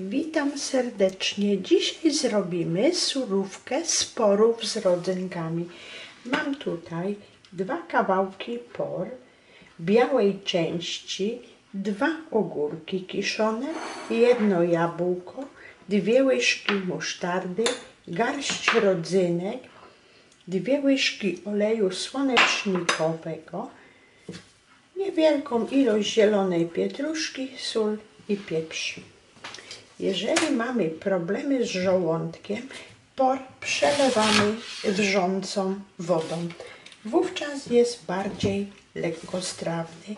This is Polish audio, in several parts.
Witam serdecznie. Dzisiaj zrobimy surówkę sporów z rodzynkami. Mam tutaj dwa kawałki por, białej części, dwa ogórki kiszone, jedno jabłko, dwie łyżki musztardy, garść rodzynek, dwie łyżki oleju słonecznikowego, niewielką ilość zielonej pietruszki, sól i pieprz. Jeżeli mamy problemy z żołądkiem, przelewamy wrzącą wodą. Wówczas jest bardziej lekkostrawny.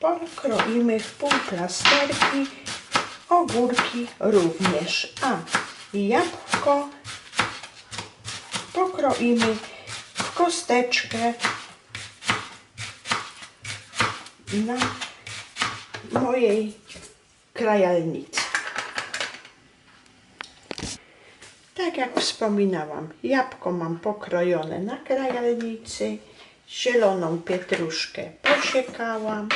Por kroimy w pół plasterki, ogórki również, a jabłko pokroimy w kosteczkę na mojej krajalnicy. Tak jak wspominałam, jabłko mam pokrojone na krajalnicy, zieloną pietruszkę posiekałam,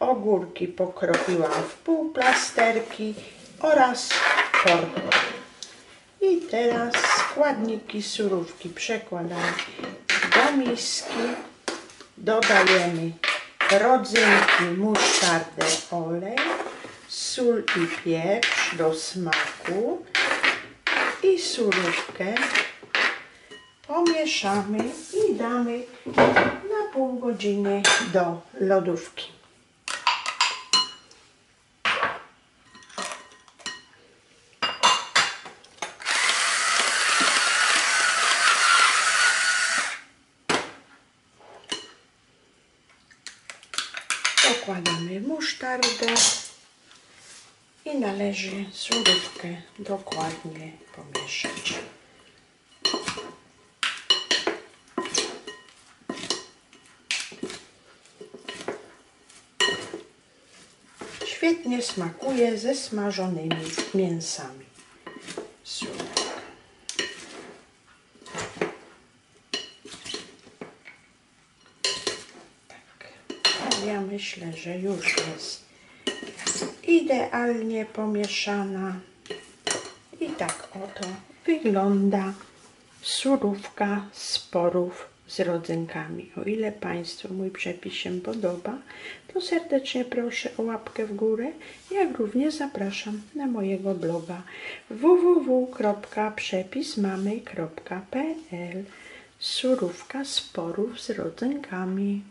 ogórki pokroiłam w pół plasterki oraz pork. I teraz składniki surówki przekładamy do miski, dodajemy rodzynki, musztardę, olej, sól i pieprz do smaku i surówkę pomieszamy i damy na pół godziny do lodówki. Dokładamy musztardę i należy surówkę dokładnie pomieszać. Świetnie smakuje ze smażonymi mięsami. Tak. Ja myślę, że już jest idealnie pomieszana. I tak oto wygląda surówka z porów z rodzynkami. O ile Państwu mój przepis się podoba, to serdecznie proszę o łapkę w górę, jak również zapraszam na mojego bloga www.przepismamy.pl Surówka z porów z rodzynkami.